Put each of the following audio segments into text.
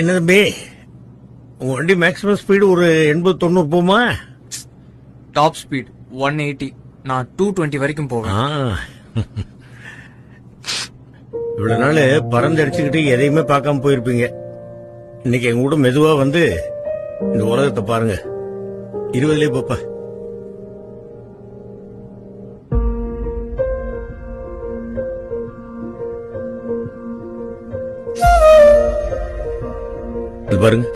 என்ன தம்பி உங்க வண்டி மேக்ஸிமம் ஸ்பீடு ஒரு எண்பது தொண்ணூறு போமா டாப் ஸ்பீட் ஒன் எயிட்டி நான் டூ டுவெண்ட்டி வரைக்கும் போவேன். இவ்வளவு நாள் பறந்து அடிச்சுக்கிட்டு எதையுமே பார்க்காம போயிருப்பீங்க. இன்னைக்கு எங்க கூட மெதுவா வந்து இந்த உலகத்தை பாருங்க. இருபதுலயே பாப்பா இது பாருங்க.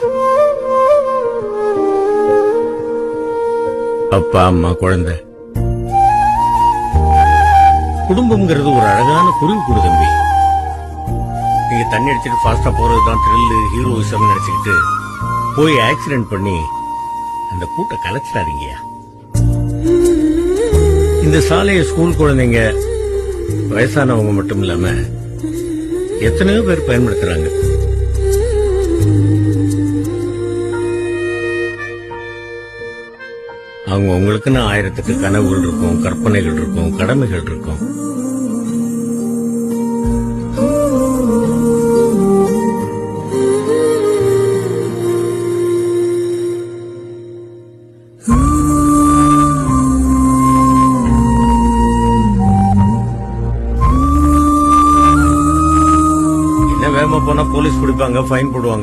அப்பா அம்மா குழந்தை. குடும்பம்ங்கிறது ஒரு அழகான குருவி கூடு தம்பி. நீங்க தண்ணி அடிச்சிட்டு ஃபாஸ்டா போறதுதான் த்ரில்லு ஹீரோயிசம் நினைச்சுக்கிட்டு போய் ஆக்சிடென்ட் பண்ணி அந்த கூட்ட கலைச்சிடாதீங்கயா இந்த சாலையை ஸ்கூல் குழந்தைங்க வயசானவங்க மட்டும் இல்லாம எத்தனையோ பேர் பயன்படுத்துறாங்க. அவங்க உங்களுக்குன்னு ஆயிரத்துக்கு கனவுகள் இருக்கும் கற்பனைகள் இருக்கும் கடமைகள் இருக்கும். என்ன வேகமா போனா போலீஸ் பிடிப்பாங்க ஃபைன் போடுவாங்க.